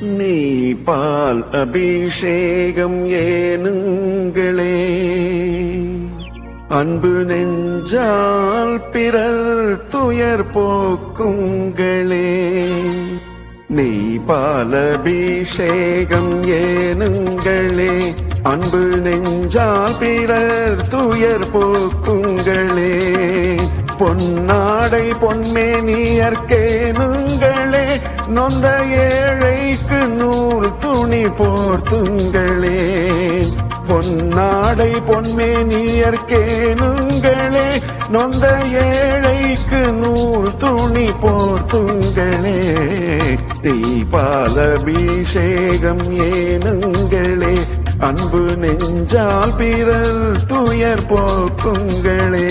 நீ பால் அபிஷேகம் ஏனுங்களே. அன்பு நெஞ்சால் பிறர் துயர் போக்குங்களே. நீ பாலபிஷேகம் ஏனுங்களே. அன்பு நெஞ்சால் பிறர் துயர் போக்கும் பொன்னாடை பொன்மேனியற்கேனுங்களே நொந்த ஏழைக்கு நூல் துணி போர்த்துங்களே. பொன்னாடை பொன்மேனியற்கேனுங்களே நொந்த ஏழைக்கு நூல் துணி போர்த்துங்களே. தீபாலபிஷேகம் ஏனுங்களே அன்பு நெஞ்சால் பிறல் துயர் போக்குங்களே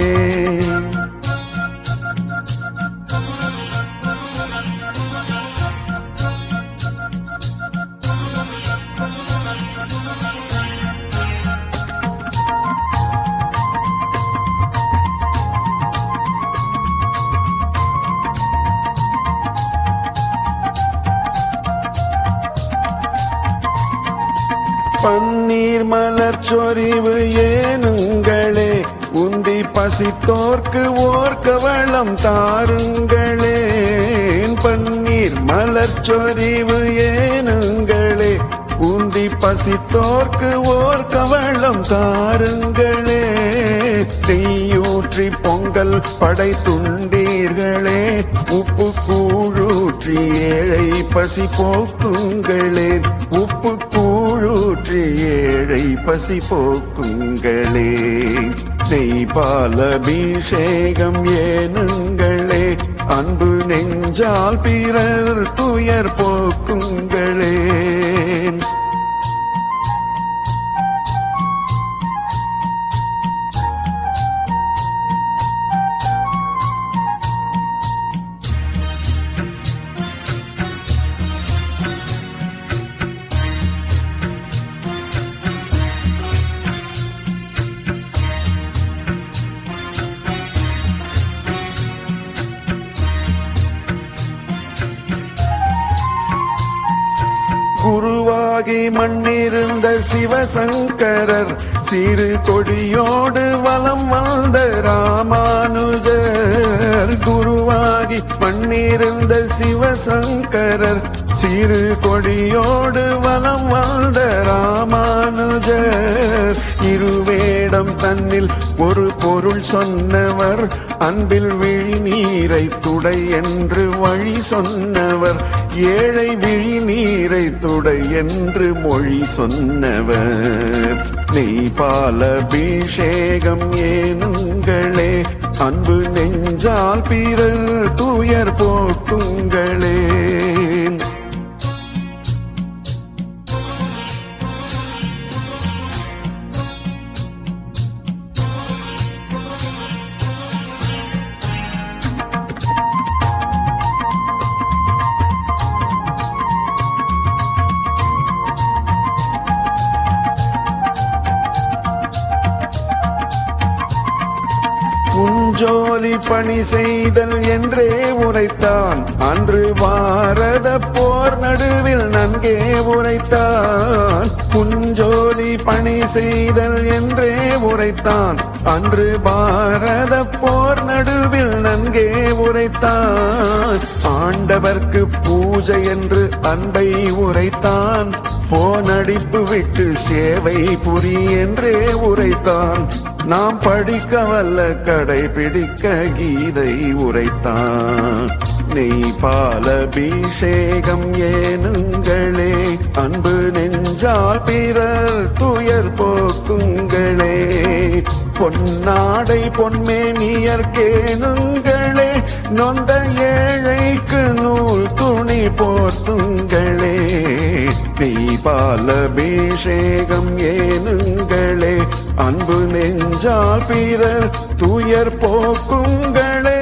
நீர்மலர் மலர் சொறிவு ஏனுங்களே உந்தி பசித்தோர்க்கு ஓர் தாருங்களே. பன்னீர் மலர் சொறிவு ஏனுங்களே உந்தி பசித்தோர்க்கு ஓர் தாருங்களே. தீயூற்றி பொங்கல் நீர்களே உப்பு கூழூற்றி ஏழை பசி போக்குங்களே. உப்பு கூழூற்றி ஏழை பசி போக்குங்களே. நெய்பாலபிஷேகம் ஏனுங்களே. அன்பு நெஞ்சால் பிறர் துயர் போக்குங்களே. குருவாகி மண்ணிருந்த சிவசங்கரர் சிறு கொடியோடு வலம் வந்த ராமானுஜர். குருவாகி மண்ணிருந்த சிவசங்கரர் சிறு கொடியோடு வலம் வாழ்ந்த ராமானுஜர். இருவேடம் தன்னில் ஒரு பொருள் சொன்னவர் அன்பில் விழிநீரை துடை என்று வழி சொன்னவர். ஏழை விழிநீரை துடை என்று மொழி சொன்னவர். நெய்பால பாலபிஷேகம் ஏனுங்களே அன்பு நெஞ்சால் பிறர் துயர் போக்குங்களே. பணி செய்தல் என்றே உரைத்தான். அன்று பாரத போர் நடுவில் நன்கே உரைத்தான். குஞ்சோலி பணி செய்தல் என்றே உரைத்தான். அன்று பாரத போர் நடுவில் நன்கே உரைத்தான். ஆண்டவர்க்கு பூஜை என்று அன்பை உரைத்தான். போனடிப்பு விட்டு சேவை புரி என்றே உரைத்தான். நாம் படிக்க வல்ல கடைபிடிக்க கீதை உரைத்தான். நெய் பாலபிஷேகம் ஏனுங்களே அன்பு நெஞ்சால் பிறர் துயர் போக்குங்களே. பொன்னாடை பொன்மேனியர்கேனுங்களே நொந்த ஏழைக்கு நூல் துணி போர்த்துங்களே. தீபாலபிஷேகம் ஏனுங்களே அன்பு நெஞ்சால் பிறர் துயர் போக்குங்களே.